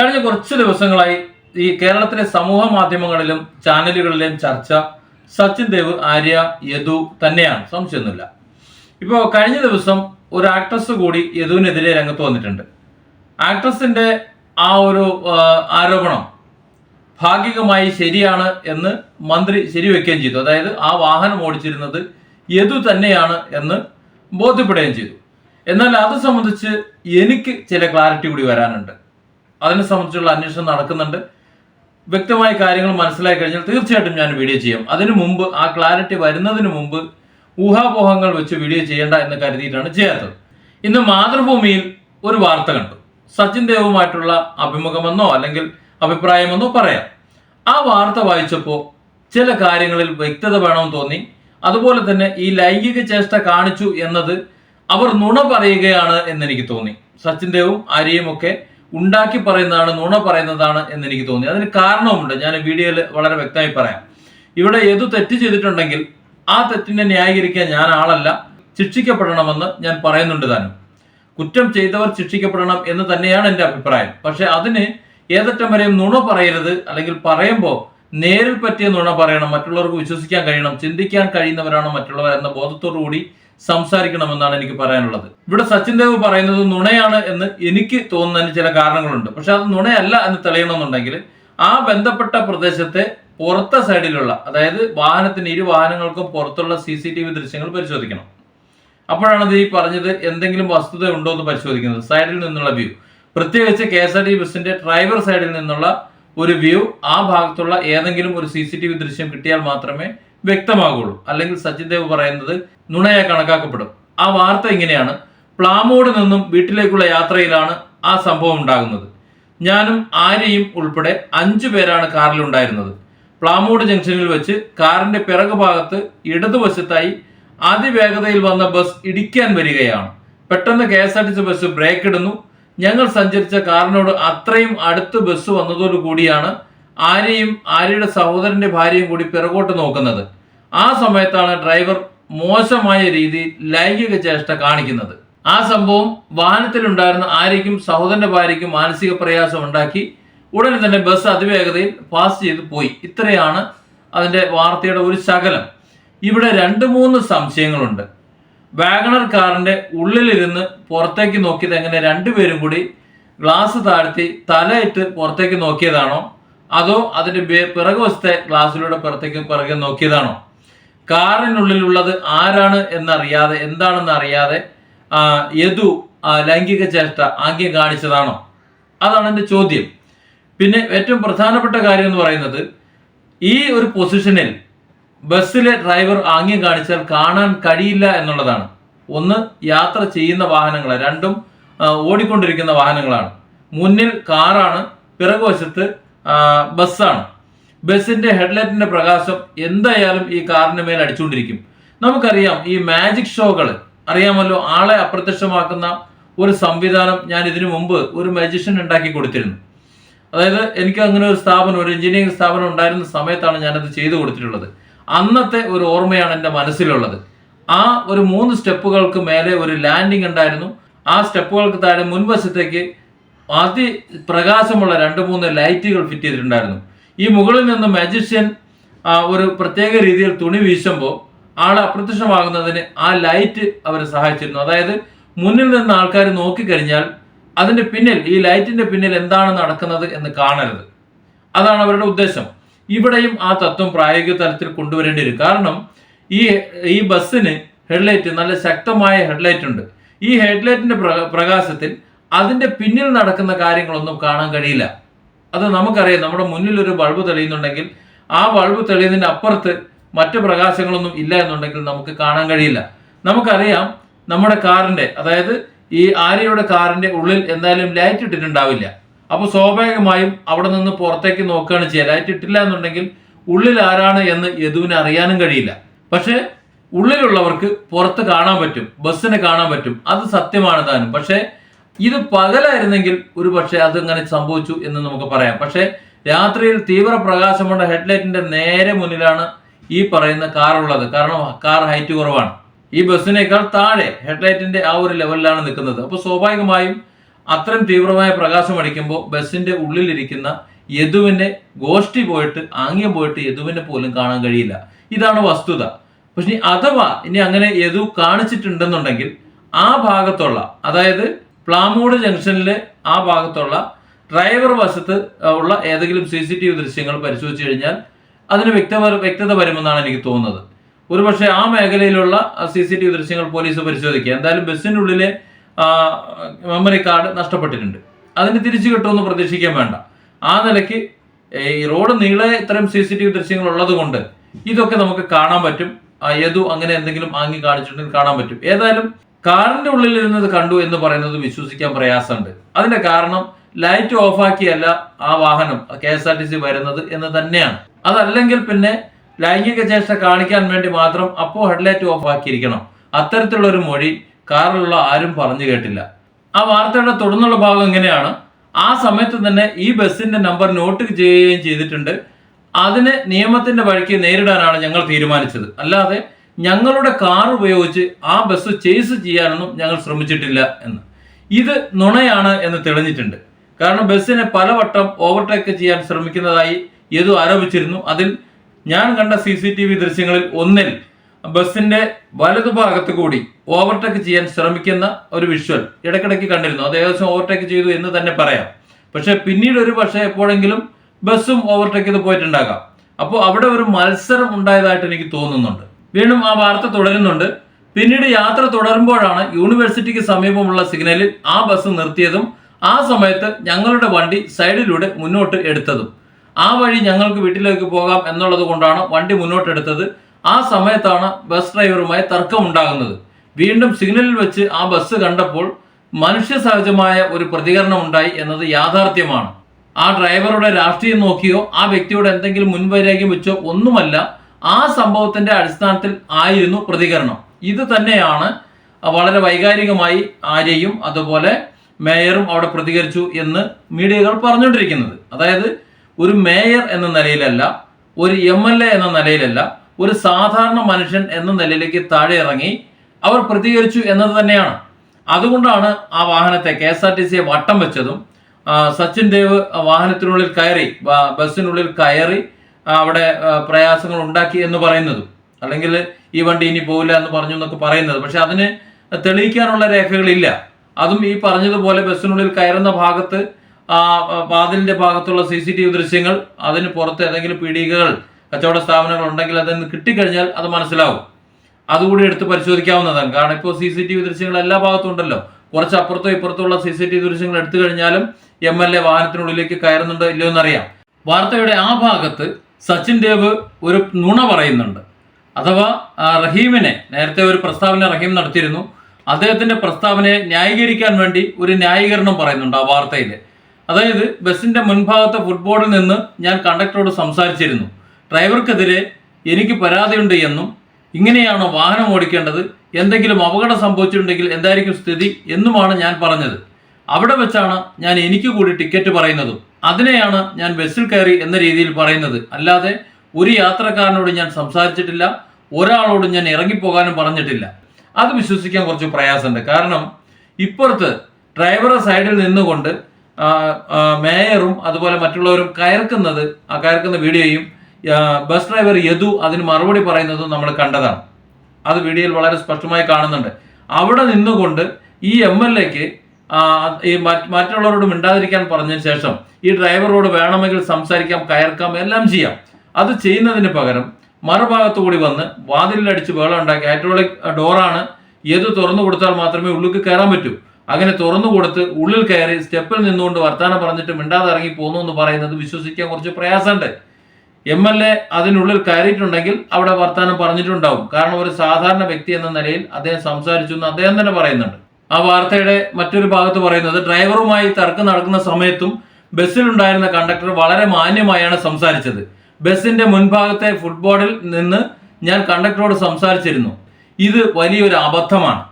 കഴിഞ്ഞ കുറച്ച് ദിവസങ്ങളായി ഈ കേരളത്തിലെ സമൂഹ മാധ്യമങ്ങളിലും ചാനലുകളിലെയും ചർച്ച സച്ചിൻ ദേവ് ആര്യ യദു തന്നെയാണ്. സംശയമൊന്നുമില്ല. ഇപ്പോൾ കഴിഞ്ഞ ദിവസം ഒരു ആക്ട്രസ് കൂടി യദുവിനെതിരെ രംഗത്ത് വന്നിട്ടുണ്ട്. ആക്ട്രസിന്റെ ആ ഒരു ആരോപണം ഭാഗികമായി ശരിയാണ് എന്ന് മന്ത്രി ശരിവെക്കുകയും ചെയ്തു. അതായത് ആ വാഹനം ഓടിച്ചിരുന്നത് യദു തന്നെയാണ് എന്ന് ബോധ്യപ്പെടുകയും ചെയ്തു. എന്നാൽ അത് സംബന്ധിച്ച് എനിക്ക് ചില ക്ലാരിറ്റി കൂടി വരാനുണ്ട്. അതിനെ സംബന്ധിച്ചുള്ള അന്വേഷണം നടക്കുന്നുണ്ട്. വ്യക്തമായ കാര്യങ്ങൾ മനസ്സിലായി കഴിഞ്ഞാൽ തീർച്ചയായിട്ടും ഞാൻ വീഡിയോ ചെയ്യാം. അതിനു മുമ്പ് ആ ക്ലാരിറ്റി വരുന്നതിന് മുമ്പ് ഊഹാപോഹങ്ങൾ വെച്ച് വീഡിയോ ചെയ്യേണ്ട എന്ന് കരുതിയിട്ടാണ് ചെയ്യാത്തത്. ഇന്ന് മാതൃഭൂമിയിൽ ഒരു വാർത്ത കണ്ടു. സച്ചിൻ ദേവുമായിട്ടുള്ള അഭിമുഖമെന്നോ അല്ലെങ്കിൽ അഭിപ്രായമെന്നോ പറയാം. ആ വാർത്ത വായിച്ചപ്പോൾ ചില കാര്യങ്ങളിൽ വ്യക്തത വേണമെന്ന് തോന്നി. അതുപോലെ തന്നെ ഈ ലൈംഗിക ചേഷ്ട കാണിച്ചു എന്നത് അവർ നുണ പറയുകയാണ് എന്നെനിക്ക് തോന്നി. സച്ചിൻ ദേവും ആര്യയും ഒക്കെ ഉണ്ടാക്കി പറയുന്നതാണ് നുണ പറയുന്നതാണ് എന്ന് എനിക്ക് തോന്നി. അതിന് കാരണവുമുണ്ട്. ഞാൻ വീഡിയോയിൽ വളരെ വ്യക്തമായി പറയാം. ഇവിടെ ഏതു തെറ്റ് ചെയ്തിട്ടുണ്ടെങ്കിൽ ആ തെറ്റിനെ ന്യായീകരിക്കാൻ ഞാൻ ആളല്ല ശിക്ഷിക്കപ്പെടണമെന്ന് ഞാൻ പറയുന്നുണ്ട് താനും. കുറ്റം ചെയ്തവർ ശിക്ഷിക്കപ്പെടണം എന്ന് തന്നെയാണ് എന്റെ അഭിപ്രായം. പക്ഷെ അതിന് ഏതറ്റം വരെയും നുണ പറയരുത് അല്ലെങ്കിൽ പറയുമ്പോൾ നേരിൽ പറ്റിയ നുണ പറയണം മറ്റുള്ളവർക്ക് വിശ്വസിക്കാൻ കഴിയണം ചിന്തിക്കാൻ കഴിയുന്നവരാണ് മറ്റുള്ളവർ എന്ന ബോധത്തോടു കൂടി സംസാരിക്കണമെന്നാണ് എനിക്ക് പറയാനുള്ളത്. ഇവിടെ സച്ചിൻ ദേവ് പറയുന്നത് നുണയാണ് എന്ന് എനിക്ക് തോന്നുന്നതിന് ചില കാരണങ്ങളുണ്ട്. പക്ഷെ അത് നുണയല്ല എന്ന് തെളിയണമെന്നുണ്ടെങ്കിൽ ആ ബന്ധപ്പെട്ട പ്രദേശത്തെ പുറത്തെ സൈഡിലുള്ള അതായത് വാഹനത്തിന് ഇരു വാഹനങ്ങൾക്കും പുറത്തുള്ള സി സി ടി വി ദൃശ്യങ്ങൾ പരിശോധിക്കണം. അപ്പോഴാണ് ഇത് ഈ പറഞ്ഞത് എന്തെങ്കിലും വസ്തുത ഉണ്ടോ എന്ന് പരിശോധിക്കുന്നത്. സൈഡിൽ നിന്നുള്ള വ്യൂ. പ്രത്യേകിച്ച് കെ എസ് ആർ ടി ബസിന്റെ ഡ്രൈവർ സൈഡിൽ നിന്നുള്ള ഒരു വ്യൂ. ആ ഭാഗത്തുള്ള ഏതെങ്കിലും ഒരു സി സി ടി വി ദൃശ്യം കിട്ടിയാൽ മാത്രമേ വ്യക്തമാകുള്ളൂ. അല്ലെങ്കിൽ സച്ചിൻ ദേവ് പറയുന്നത് നുണയായി കണക്കാക്കപ്പെടും. ആ വാർത്ത ഇങ്ങനെയാണ്. പ്ലാമോട് നിന്നും വീട്ടിലേക്കുള്ള യാത്രയിലാണ് ആ സംഭവം ഉണ്ടാകുന്നത്. ഞാനും ആര്യയും ഉൾപ്പെടെ അഞ്ചു പേരാണ് കാറിലുണ്ടായിരുന്നത്. പ്ലാമോട് ജംഗ്ഷനിൽ വെച്ച് കാറിന്റെ പിറകു ഭാഗത്ത് ഇടതുവശത്തായി അതിവേഗതയിൽ വന്ന ബസ് ഇടിക്കാൻ വരികയാണ്. പെട്ടെന്ന് K S R T C bus brake ഇടുന്നു ഞങ്ങൾ സഞ്ചരിച്ച കാറിനോട് അത്രയും അടുത്ത് ബസ് വന്നതോടു കൂടിയാണ് ആര്യയും ആര്യയുടെ സഹോദരന്റെ ഭാര്യയും കൂടി പിറകോട്ട് നോക്കുന്നത്. ആ സമയത്താണ് ഡ്രൈവർ മോശമായ രീതിയിൽ ലൈംഗിക ചേഷ്ട കാണിക്കുന്നത്. ആ സംഭവം വാഹനത്തിലുണ്ടായിരുന്ന ആര്യയ്ക്കും സഹോദരന്റെ ഭാര്യയ്ക്കും മാനസിക പ്രയാസം ഉണ്ടാക്കി ഉടനെ തന്നെ ബസ് അതിവേഗതയിൽ പാസ് ചെയ്ത് പോയി. ഇത്രയാണ് അതിന്റെ വാർത്തയുടെ ഒരു ശകലം. ഇവിടെ രണ്ട് മൂന്ന് സംശയങ്ങളുണ്ട്. വാഗണർ കാറിന്റെ ഉള്ളിലിരുന്ന് പുറത്തേക്ക് നോക്കിയത് എങ്ങനെ? രണ്ടുപേരും കൂടി ഗ്ലാസ് താഴ്ത്തി തലയിട്ട് പുറത്തേക്ക് നോക്കിയതാണോ? അതോ അതിന്റെ പിറകുവശത്തെ ഗ്ലാസ്സിലൂടെ പുറത്തേക്ക് പിറകെ നോക്കിയതാണോ? കാറിനുള്ളിലുള്ളത് ആരാണ് എന്നറിയാതെ എന്താണെന്ന് അറിയാതെ യദു ലൈംഗിക ചേഷ്ട ആംഗ്യം കാണിച്ചതാണോ? അതാണ് എന്റെ ചോദ്യം. പിന്നെ ഏറ്റവും പ്രധാനപ്പെട്ട കാര്യം എന്ന് പറയുന്നത് ഈ ഒരു പൊസിഷനിൽ ബസ്സിലെ ഡ്രൈവർ ആംഗ്യം കാണിച്ചാൽ കാണാൻ കഴിയില്ല എന്നുള്ളതാണ്. ഒന്ന് യാത്ര ചെയ്യുന്ന വാഹനങ്ങൾ രണ്ടും ഓടിക്കൊണ്ടിരിക്കുന്ന വാഹനങ്ങളാണ്. മുന്നിൽ കാറാണ് പിറകുവശത്ത് ബസ്സാണ്. ബസ്സിന്റെ ഹെഡ്ലൈറ്റിന്റെ പ്രകാശം എന്തായാലും ഈ കാറിന് മേൽ അടിച്ചുകൊണ്ടിരിക്കും. നമുക്കറിയാം ഈ മാജിക് ഷോകൾ അറിയാമല്ലോ ആളെ അപ്രത്യക്ഷമാക്കുന്ന ഒരു സംവിധാനം ഞാൻ ഇതിനു മുമ്പ് ഒരു മജിഷ്യൻ ഉണ്ടാക്കി കൊടുത്തിരുന്നു. അതായത് എനിക്ക് അങ്ങനെ ഒരു സ്ഥാപനം ഒരു എഞ്ചിനീയറിംഗ് സ്ഥാപനം ഉണ്ടായിരുന്ന സമയത്താണ് ഞാനത് ചെയ്തു കൊടുത്തിട്ടുള്ളത്. അന്നത്തെ ഒരു ഓർമ്മയാണ് എന്റെ മനസ്സിലുള്ളത്. ആ ഒരു മൂന്ന് സ്റ്റെപ്പുകൾക്ക് മേലെ ഒരു ലാൻഡിംഗ് ഉണ്ടായിരുന്നു. ആ സ്റ്റെപ്പുകൾക്ക് താഴെ മുൻവശത്തേക്ക് അതി പ്രകാശമുള്ള രണ്ട് മൂന്ന് ലൈറ്റുകൾ ഫിറ്റ് ചെയ്തിട്ടുണ്ടായിരുന്നു. ഈ മുകളിൽ നിന്ന് മജിഷ്യൻ ഒരു പ്രത്യേക രീതിയിൽ തുണി വീശുമ്പോൾ ആൾ അപ്രത്യക്ഷമാകുന്നതിന് ആ ലൈറ്റ് അവരെ സഹായിച്ചിരുന്നു. അതായത് മുന്നിൽ നിന്ന് ആൾക്കാർ നോക്കിക്കഴിഞ്ഞാൽ അതിന്റെ പിന്നിൽ ഈ ലൈറ്റിന്റെ പിന്നിൽ എന്താണ് നടക്കുന്നത് എന്ന് കാണരുത്. അതാണ് അവരുടെ ഉദ്ദേശം. ഇവിടെയും ആ തത്വം പ്രായോഗിക തലത്തിൽ കൊണ്ടുവരേണ്ടി വരും കാരണം ഈ ഈ ബസ്സിന് ഹെഡ്ലൈറ്റ് നല്ല ശക്തമായ ഹെഡ്ലൈറ്റ് ഉണ്ട്. ഈ ഹെഡ്ലൈറ്റിന്റെ പ്ര- പ്രകാശത്തിൽ അതിന്റെ പിന്നിൽ നടക്കുന്ന കാര്യങ്ങളൊന്നും കാണാൻ കഴിയില്ല. അത് നമുക്കറിയാം നമ്മുടെ മുന്നിൽ ഒരു ബൾബ് തെളിയുന്നുണ്ടെങ്കിൽ ആ ബൾബ് തെളിയുന്നതിന്റെ അപ്പുറത്ത് മറ്റ് പ്രകാശങ്ങളൊന്നും ഇല്ല എന്നുണ്ടെങ്കിൽ നമുക്ക് കാണാൻ കഴിയില്ല. നമുക്കറിയാം നമ്മുടെ കാറിന്റെ അതായത് ഈ ആര്യയുടെ കാറിന്റെ ഉള്ളിൽ എന്തായാലും ലൈറ്റ് ഇട്ടിട്ടുണ്ടാവില്ല. അപ്പോൾ സ്വാഭാവികമായും അവിടെ നിന്ന് പുറത്തേക്ക് നോക്കുകയാണ് ചെയ്യുക. ലൈറ്റ് ഇട്ടില്ല എന്നുണ്ടെങ്കിൽ ഉള്ളിൽ ആരാണ് എന്ന് യദുവിന് അറിയാനും കഴിയില്ല. പക്ഷേ ഉള്ളിലുള്ളവർക്ക് പുറത്ത് കാണാൻ പറ്റും ബസ്സിനെ കാണാൻ പറ്റും. അത് സത്യമാണ് താനും. പക്ഷെ ഇത് പകലായിരുന്നെങ്കിൽ ഒരു പക്ഷേ അതിങ്ങനെ സംഭവിച്ചു എന്ന് നമുക്ക് പറയാം. പക്ഷേ രാത്രിയിൽ തീവ്ര പ്രകാശമുള്ള ഹെഡ്ലൈറ്റിന്റെ നേരെ മുന്നിലാണ് ഈ പറയുന്ന കാർ ഉള്ളത്. കാരണം കാർ ഹൈറ്റ് കുറവാണ്. ഈ ബസ്സിനേക്കാൾ താഴെ ഹെഡ്ലൈറ്റിന്റെ ആ ഒരു ലെവലിലാണ് നിൽക്കുന്നത്. അപ്പോൾ സ്വാഭാവികമായും അത്രയും തീവ്രമായ പ്രകാശം അടിക്കുമ്പോൾ ബസ്സിന്റെ ഉള്ളിലിരിക്കുന്ന യദുവിനെ ഗോഷ്ടി പോയിട്ട് ആംഗ്യം പോയിട്ട് യദുവിനെ പോലും കാണാൻ കഴിയില്ല. ഇതാണ് വസ്തുത. പക്ഷെ അഥവാ ഇനി അങ്ങനെ യദു കാണിച്ചിട്ടുണ്ടെന്നുണ്ടെങ്കിൽ ആ ഭാഗത്തുള്ള അതായത് പ്ലാമൂട് ജംഗ്ഷനിലെ ആ ഭാഗത്തുള്ള ഡ്രൈവർ വശത്ത് ഉള്ള ഏതെങ്കിലും സി സി ടി വി ദൃശ്യങ്ങൾ പരിശോധിച്ചു കഴിഞ്ഞാൽ അതിന് വ്യക്തത വ്യക്തത വരുമെന്നാണ് എനിക്ക് തോന്നുന്നത്. ഒരുപക്ഷെ ആ മേഖലയിലുള്ള സി സി ടി വി ദൃശ്യങ്ങൾ പോലീസ് പരിശോധിക്കുക. എന്തായാലും ബസ്സിന്റെ ഉള്ളിലെ മെമ്മറി കാർഡ് നഷ്ടപ്പെട്ടിട്ടുണ്ട്. അതിന് തിരിച്ചു കിട്ടുമെന്ന് പ്രതീക്ഷിക്കാൻ വേണ്ട. ആ നിലയ്ക്ക് ഈ റോഡ് നീളെ ഇത്തരം സി സി ടി വി ദൃശ്യങ്ങൾ ഉള്ളത് കൊണ്ട് ഇതൊക്കെ നമുക്ക് കാണാൻ പറ്റും. യദു അങ്ങനെ എന്തെങ്കിലും ആംഗി കാണിച്ചിട്ടുണ്ടെങ്കിൽ കാണാൻ പറ്റും. ഏതായാലും കാറിന്റെ ഉള്ളിൽ ഇരുന്നത് കണ്ടു എന്ന് പറയുന്നത് വിശ്വസിക്കാൻ പ്രയാസമുണ്ട്. അതിന്റെ കാരണം ലൈറ്റ് ഓഫാക്കിയല്ല ആ വാഹനം K S R T C വരുന്നത് എന്ന് തന്നെയാണ്. അതല്ലെങ്കിൽ പിന്നെ ലൈംഗിക ചേഷ്ട കാണിക്കാൻ വേണ്ടി മാത്രം അപ്പോൾ ഹെഡ്ലൈറ്റ് ഓഫ് ആക്കിയിരിക്കണം അത്തരത്തിലുള്ള ഒരു മൊഴി കാറിലുള്ള ആരും പറഞ്ഞു കേട്ടില്ല. ആ വാർത്തയുടെ തുടർന്നുള്ള ഭാഗം എങ്ങനെയാണ് ആ സമയത്ത് തന്നെ ഈ ബസ്സിന്റെ നമ്പർ നോട്ട് ചെയ്യുകയും ചെയ്തിട്ടുണ്ട്. അതിന് നിയമത്തിന്റെ വഴിക്ക് നേരിടാനാണ് ഞങ്ങൾ തീരുമാനിച്ചത്. അല്ലാതെ ഞങ്ങളുടെ കാർ ഉപയോഗിച്ച് ആ ബസ് ചേസ് ചെയ്യാനൊന്നും ഞങ്ങൾ ശ്രമിച്ചിട്ടില്ല എന്ന്. ഇത് നുണയാണ് എന്ന് തെളിഞ്ഞിട്ടുണ്ട്. കാരണം ബസ്സിനെ പലവട്ടം ഓവർടേക്ക് ചെയ്യാൻ ശ്രമിക്കുന്നതായി യദു ആരോപിച്ചിരുന്നു. അതിൽ ഞാൻ കണ്ട സി സി ടി വി ദൃശ്യങ്ങളിൽ ഒന്നിൽ ബസ്സിന്റെ വലതുഭാഗത്ത് കൂടി ഓവർടേക്ക് ചെയ്യാൻ ശ്രമിക്കുന്ന ഒരു വിഷ്വൽ ഇടയ്ക്കിടയ്ക്ക് കണ്ടിരുന്നു. അത് ഏകദേശം ഓവർടേക്ക് ചെയ്തു എന്ന് തന്നെ പറയാം. പക്ഷേ പിന്നീട് ഒരു പക്ഷേ എപ്പോഴെങ്കിലും ബസ്സും ഓവർടേക്ക് ചെയ്ത് പോയിട്ടുണ്ടാകാം. അപ്പോൾ അവിടെ ഒരു മത്സരം ഉണ്ടായതായിട്ട് എനിക്ക് തോന്നുന്നുണ്ട്. വീണ്ടും ആ വാർത്ത തുടരുന്നുണ്ട്. പിന്നീട് യാത്ര തുടരുമ്പോഴാണ് യൂണിവേഴ്സിറ്റിക്ക് സമീപമുള്ള സിഗ്നലിൽ ആ ബസ് നിർത്തിയതും ആ സമയത്ത് ഞങ്ങളുടെ വണ്ടി സൈഡിലൂടെ മുന്നോട്ട് എടുത്തതും. ആ വഴി ഞങ്ങൾക്ക് വീട്ടിലേക്ക് പോകാം എന്നുള്ളത് കൊണ്ടാണ് വണ്ടി മുന്നോട്ടെടുത്തത് ആ സമയത്താണ് ബസ് ഡ്രൈവറുമായി തർക്കമുണ്ടാകുന്നത്. വീണ്ടും സിഗ്നലിൽ വെച്ച് ആ ബസ് കണ്ടപ്പോൾ മനുഷ്യ സഹജമായ ഒരു പ്രതികരണം ഉണ്ടായി എന്നത് യാഥാർത്ഥ്യമാണ്. ആ ഡ്രൈവറുടെ രാഷ്ട്രീയം നോക്കിയോ ആ വ്യക്തിയുടെ എന്തെങ്കിലും മുൻവൈരാഗ്യം വെച്ചോ ഒന്നുമല്ല. ആ സംഭവത്തിന്റെ അടിസ്ഥാനത്തിൽ ആയിരുന്നു പ്രതികരണം. ഇത് തന്നെയാണ് വളരെ വൈകാരികമായി ആര്യയും അതുപോലെ മേയറും അവിടെ പ്രതികരിച്ചു എന്ന് മീഡിയകൾ പറഞ്ഞുകൊണ്ടിരിക്കുന്നത്. അതായത് ഒരു മേയർ എന്ന നിലയിലല്ല ഒരു എം എൽ എ എന്ന നിലയിലല്ല ഒരു സാധാരണ മനുഷ്യൻ എന്ന നിലയിലേക്ക് താഴെ ഇറങ്ങി അവർ പ്രതികരിച്ചു എന്നത് തന്നെയാണ്. അതുകൊണ്ടാണ് ആ വാഹനത്തെ കെ എസ് ആർ ടി സിയെ വട്ടം വെച്ചതും സച്ചിൻ ദേവ് വാഹനത്തിനുള്ളിൽ കയറി ബസ്സിനുള്ളിൽ കയറി അവിടെ പ്രയാസങ്ങൾ ഉണ്ടാക്കി എന്ന് പറയുന്നതും. അല്ലെങ്കിൽ ഈ വണ്ടി ഇനി പോവില്ല എന്ന് പറഞ്ഞു എന്നൊക്കെ പറയുന്നത്. പക്ഷെ അതിന് തെളിയിക്കാനുള്ള രേഖകളില്ല. അതും ഈ പറഞ്ഞതുപോലെ ബസ്സിനുള്ളിൽ കയറുന്ന ഭാഗത്ത് വാതിലിന്റെ ഭാഗത്തുള്ള സി സി ടി വി ദൃശ്യങ്ങൾ അതിന് പുറത്ത് ഏതെങ്കിലും പീഡികകൾ കച്ചവട സ്ഥാപനങ്ങൾ ഉണ്ടെങ്കിൽ അതെന്ന് കിട്ടിക്കഴിഞ്ഞാൽ അത് മനസ്സിലാവും. അതുകൂടി എടുത്ത് പരിശോധിക്കാവുന്നതാണ്. കാരണം ഇപ്പോൾ സി സി ടി വി ദൃശ്യങ്ങൾ എല്ലാ ഭാഗത്തും ഉണ്ടല്ലോ. കുറച്ച് അപ്പുറത്തോ ഇപ്പുറത്തുള്ള സി സി ടി വി ദൃശ്യങ്ങൾ എടുത്തു കഴിഞ്ഞാലും എം എൽ എ വാഹനത്തിനുള്ളിലേക്ക് കയറുന്നുണ്ടോ ഇല്ലയോ എന്നറിയാം. വാർത്തയുടെ ആ ഭാഗത്ത് സച്ചിൻ ദേവ് ഒരു നുണ പറയുന്നുണ്ട്. അഥവാ റഹീമിനെ നേരത്തെ ഒരു പ്രസ്താവന റഹീം നടത്തിയിരുന്നു. അദ്ദേഹത്തിന്റെ പ്രസ്താവനയെ ന്യായീകരിക്കാൻ വേണ്ടി ഒരു ന്യായീകരണം പറയുന്നുണ്ട് ആ വാർത്തയിൽ അതായത് ബസിന്റെ മുൻഭാഗത്തെ ഫുട്ബോളിൽ നിന്ന് ഞാൻ കണ്ടക്ടറോട് സംസാരിച്ചിരുന്നു. ഡ്രൈവർക്കെതിരെ എനിക്ക് പരാതിയുണ്ട് എന്നും ഇങ്ങനെയാണോ വാഹനം ഓടിക്കേണ്ടത്? എന്തെങ്കിലും അപകടം സംഭവിച്ചിട്ടുണ്ടെങ്കിൽ എന്തായിരിക്കും സ്ഥിതി എന്നുമാണ് ഞാൻ പറഞ്ഞത്. അവിടെ വെച്ചാണ് ഞാൻ എനിക്ക് കൂടി ടിക്കറ്റ് പറയുന്നതും. അതിനെയാണ് ഞാൻ ബസ്സിൽ കയറി എന്ന രീതിയിൽ പറയുന്നത്. അല്ലാതെ ഒരു യാത്രക്കാരനോട് ഞാൻ സംസാരിച്ചിട്ടില്ല ഒരാളോട് ഞാൻ ഇറങ്ങിപ്പോകാനും പറഞ്ഞിട്ടില്ല. അത് വിശ്വസിക്കാൻ കുറച്ച് പ്രയാസമുണ്ട്. കാരണം ഇപ്പുറത്ത് ഡ്രൈവറെ സൈഡിൽ നിന്നുകൊണ്ട് മേയറും അതുപോലെ മറ്റുള്ളവരും കയർക്കുന്നത് ആ കയർക്കുന്ന വീഡിയോയും ബസ് ഡ്രൈവർ യദു അതിന് മറുപടി പറയുന്നതും നമ്മൾ കണ്ടതാണ്. അത് വീഡിയോയിൽ വളരെ സ്പഷ്ടമായി കാണുന്നുണ്ട്. അവിടെ നിന്നുകൊണ്ട് ഈ എം എൽ എക്ക് ഈ മറ്റ് മറ്റുള്ളവരോട് മിണ്ടാതിരിക്കാൻ പറഞ്ഞതിന് ശേഷം ഈ ഡ്രൈവറോട് വേണമെങ്കിൽ സംസാരിക്കാം കയർക്കാം എല്ലാം ചെയ്യാം. അത് ചെയ്യുന്നതിന് പകരം മറുഭാഗത്തു കൂടി വന്ന് വാതിലിലടിച്ച് വേളം ഉണ്ടാക്കി ഹൈഡ്രോളിക് ഡോറാണ് ഏത് തുറന്നു കൊടുത്താൽ മാത്രമേ ഉള്ളിൽ കയറാൻ പറ്റൂ. അങ്ങനെ തുറന്നു കൊടുത്ത് ഉള്ളിൽ കയറി സ്റ്റെപ്പിൽ നിന്നുകൊണ്ട് വർത്താനം പറഞ്ഞിട്ട് മിണ്ടാതെ ഇറങ്ങി പോന്നു എന്ന് പറയുന്നത് വിശ്വസിക്കാൻ കുറച്ച് പ്രയാസമുണ്ട്. എം എൽ എ അതിനുള്ളിൽ കയറിയിട്ടുണ്ടെങ്കിൽ അവിടെ വർത്താനം പറഞ്ഞിട്ടുണ്ടാവും. കാരണം ഒരു സാധാരണ വ്യക്തി എന്ന നിലയിൽ അദ്ദേഹം സംസാരിച്ചു എന്ന് അദ്ദേഹം തന്നെ പറയുന്നുണ്ട്. ആ വാർത്തയുടെ മറ്റൊരു ഭാഗത്ത് പറയുന്നത് ഡ്രൈവറുമായി തർക്കം നടക്കുന്ന സമയത്തും ബസ്സിലുണ്ടായിരുന്ന കണ്ടക്ടർ വളരെ മാന്യമായാണ് സംസാരിച്ചത്. ബസ്സിന്റെ മുൻഭാഗത്തെ ഫുട്ബോളിൽ നിന്ന് ഞാൻ കണ്ടക്ടറോട് സംസാരിച്ചിരുന്നു. ഇത് വലിയൊരു അബദ്ധമാണ്.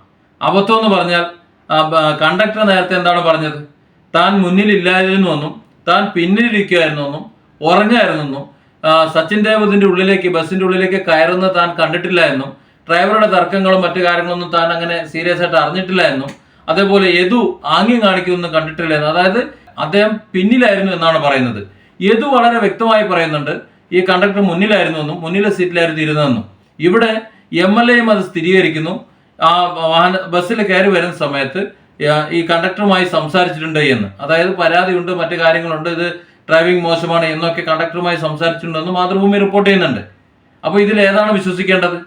അബദ്ധം എന്ന് പറഞ്ഞാൽ കണ്ടക്ടർ നേരത്തെ എന്താണ് പറഞ്ഞത്? താൻ മുന്നിലില്ലായിരുന്നുവെന്നും താൻ പിന്നിലിരിക്കുമായിരുന്നുവെന്നും ഉറങ്ങായിരുന്നെന്നും സച്ചിൻ ദേവതിന്റെ ഉള്ളിലേക്ക് ബസ്സിന്റെ ഉള്ളിലേക്ക് കയറുന്ന താൻ കണ്ടിട്ടില്ല എന്നും ഡ്രൈവറുടെ തർക്കങ്ങളും മറ്റു കാര്യങ്ങളൊന്നും താൻ അങ്ങനെ സീരിയസ് ആയിട്ട് അറിഞ്ഞിട്ടില്ല എന്നും അതേപോലെ യദു ആംഗ്യം കാണിക്കുന്നൊന്നും കണ്ടിട്ടില്ല എന്ന്. അതായത് അദ്ദേഹം പിന്നിലായിരുന്നു എന്നാണ് പറയുന്നത്. യദു വളരെ വ്യക്തമായി പറയുന്നുണ്ട് ഈ കണ്ടക്ടർ മുന്നിലായിരുന്നു എന്നും മുന്നിലെ സീറ്റിലായിരുന്നു ഇരുന്നതെന്നും. ഇവിടെ എം എൽ എയും അത് സ്ഥിരീകരിക്കുന്നു. ആ വാഹന ബസ്സിൽ കയറി വരുന്ന സമയത്ത് ഈ കണ്ടക്ടറുമായി സംസാരിച്ചിട്ടുണ്ട് എന്ന്. അതായത് പരാതിയുണ്ട് മറ്റു കാര്യങ്ങളുണ്ട് ഇത് ഡ്രൈവിംഗ് മോശമാണ് എന്നൊക്കെ കണ്ടക്ടറുമായി സംസാരിച്ചിട്ടുണ്ടെന്ന് മാതൃഭൂമി റിപ്പോർട്ട് ചെയ്യുന്നുണ്ട്. അപ്പോൾ ഇതിൽ ഏതാണ് വിശ്വസിക്കേണ്ടത്?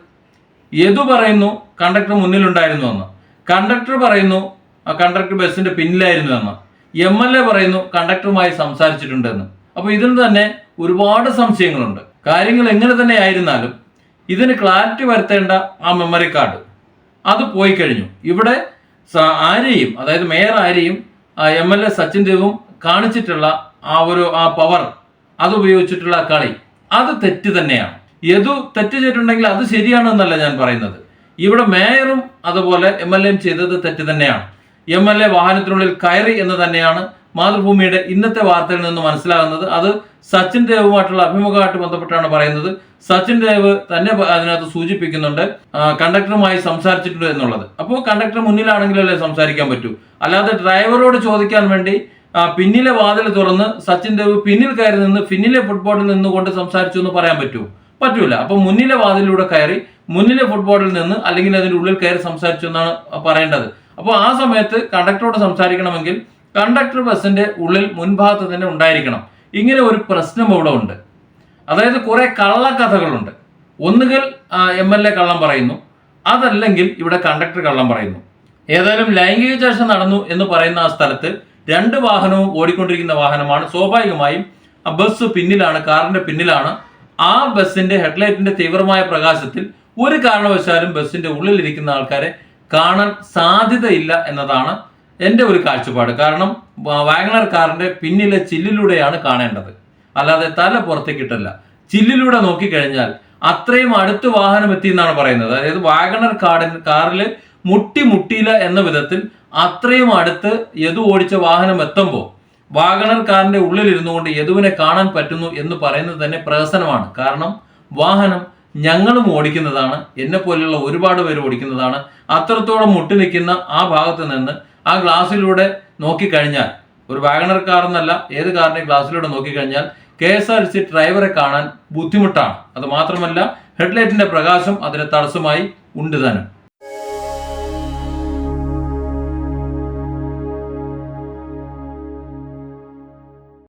യദു പറയുന്നു? കണ്ടക്ടർ മുന്നിലുണ്ടായിരുന്നു എന്ന്. കണ്ടക്ടർ പറയുന്നു ആ കണ്ടക്ടർ ബസ്സിന്റെ പിന്നിലായിരുന്നു എന്ന്. എം എൽ എ പറയുന്നു കണ്ടക്ടറുമായി സംസാരിച്ചിട്ടുണ്ടെന്ന് അപ്പോൾ ഇതിന് തന്നെ ഒരുപാട് സംശയങ്ങളുണ്ട്. കാര്യങ്ങൾ എങ്ങനെ തന്നെ ആയിരുന്നാലും ഇതിന് ക്ലാരിറ്റി വരുത്തേണ്ട ആ മെമ്മറി കാർഡ് അത് പോയി കഴിഞ്ഞു. ഇവിടെ ആരെയും അതായത് മേയർ ആരെയും എം എൽ എ സച്ചിൻ ദേവും കാണിച്ചിട്ടുള്ള ആ ഒരു ആ പവർ അത് ഉപയോഗിച്ചിട്ടുള്ള കളി. അത് തെറ്റ് തന്നെയാണ്. യദു തെറ്റ് ചെയ്തിട്ടുണ്ടെങ്കിൽ അത് ശരിയാണെന്നല്ല ഞാൻ പറയുന്നത്. ഇവിടെ മേയറും അതുപോലെ എം എൽ എയും ചെയ്തത് തെറ്റ് തന്നെയാണ്. എം എൽ എ വാഹനത്തിനുള്ളിൽ കയറി എന്ന് തന്നെയാണ് മാതൃഭൂമിയുടെ ഇന്നത്തെ വാർത്തയിൽ നിന്ന് മനസ്സിലാകുന്നത്. അത് സച്ചിൻ ദേവുമായിട്ടുള്ള അഭിമുഖമായിട്ട് ബന്ധപ്പെട്ടാണ് പറയുന്നത്. സച്ചിൻ ദേവ് തന്നെ അതിനകത്ത് സൂചിപ്പിക്കുന്നുണ്ട് കണ്ടക്ടറുമായി സംസാരിച്ചിട്ടുണ്ട് എന്നുള്ളത്. അപ്പോൾ കണ്ടക്ടർ മുന്നിലാണെങ്കിലല്ലേ സംസാരിക്കാൻ പറ്റൂ. അല്ലാതെ ഡ്രൈവറോട് ചോദിക്കാൻ വേണ്ടി പിന്നിലെ വാതിൽ തുറന്ന് സച്ചിൻ ദേവ് പിന്നിൽ കയറി നിന്ന് പിന്നിലെ ഫുട്ബോളിൽ നിന്നുകൊണ്ട് സംസാരിച്ചു എന്ന് പറയാൻ പറ്റുമോ പറ്റൂല. അപ്പൊ മുന്നിലെ വാതിലൂടെ കയറി മുന്നിലെ ഫുട്ബോളിൽ നിന്ന് അല്ലെങ്കിൽ അതിന്റെ ഉള്ളിൽ കയറി സംസാരിച്ചു എന്നാണ് പറയേണ്ടത്. അപ്പോൾ ആ സമയത്ത് കണ്ടക്ടറോട് സംസാരിക്കണമെങ്കിൽ കണ്ടക്ടർ ബസ്സിന്റെ ഉള്ളിൽ മുൻഭാഗത്ത് തന്നെ ഉണ്ടായിരിക്കണം. ഇങ്ങനെ ഒരു പ്രശ്നം ഇവിടെ ഉണ്ട്. അതായത് കുറെ കള്ളക്കഥകളുണ്ട്. ഒന്നുകിൽ എം എൽ എ കള്ളം പറയുന്നു. അതല്ലെങ്കിൽ ഇവിടെ കണ്ടക്ടർ കള്ളം പറയുന്നു. ഏതായാലും ലൈംഗിക ചർച്ച നടന്നു എന്ന് പറയുന്ന ആ സ്ഥലത്ത് രണ്ട് വാഹനവും ഓടിക്കൊണ്ടിരിക്കുന്ന വാഹനമാണ്. സ്വാഭാവികമായും ആ ബസ് പിന്നിലാണ് കാറിന്റെ പിന്നിലാണ് ആ ബസ്സിന്റെ ഹെഡ്ലൈറ്റിന്റെ തീവ്രമായ പ്രകാശത്തിൽ ഒരു കാരണവശാലും ബസ്സിന്റെ ഉള്ളിലിരിക്കുന്ന ആൾക്കാരെ കാണാൻ സാധ്യതയില്ല എന്നതാണ് എന്റെ ഒരു കാഴ്ചപ്പാട്. കാരണം വാഗണർ കാറിന്റെ പിന്നിലെ ചില്ലിലൂടെയാണ് കാണേണ്ടത്. അല്ലാതെ തല പുറത്തേക്കിട്ടല്ല. ചില്ലിലൂടെ നോക്കിക്കഴിഞ്ഞാൽ അത്രയും അടുത്ത് വാഹനം എത്തി എന്നാണ് പറയുന്നത്. അതായത് വാഗണർ കാർഡിന് കാറിൽ മുട്ടി മുട്ടിയില്ല എന്ന വിധത്തിൽ അത്രയും അടുത്ത് യദു ഓടിച്ച വാഹനം എത്തുമ്പോൾ വാഗണർ കാറിന്റെ ഉള്ളിൽ ഇരുന്നുകൊണ്ട് യദുവിനെ കാണാൻ പറ്റുന്നു എന്ന് പറയുന്നത് തന്നെ പ്രഹസനമാണ്. കാരണം വാഹനം ഞങ്ങളും ഓടിക്കുന്നതാണ് എന്നെ പോലെയുള്ള ഒരുപാട് പേര് ഓടിക്കുന്നതാണ്. അത്രത്തോളം മുട്ടി നിൽക്കുന്ന ആ ഭാഗത്ത് നിന്ന് ആ ഗ്ലാസ്സിലൂടെ നോക്കിക്കഴിഞ്ഞാൽ ഒരു വാഗണർ കാർ എന്നല്ല ഏത് കാറിന്റെ ഗ്ലാസ്സിലൂടെ നോക്കിക്കഴിഞ്ഞാൽ കെ എസ് ആർ സി ഡ്രൈവറെ കാണാൻ ബുദ്ധിമുട്ടാണ്. അത് മാത്രമല്ല ഹെഡ്ലൈറ്റിന്റെ പ്രകാശം അതിന് തടസ്സമായി ഉണ്ട് താനും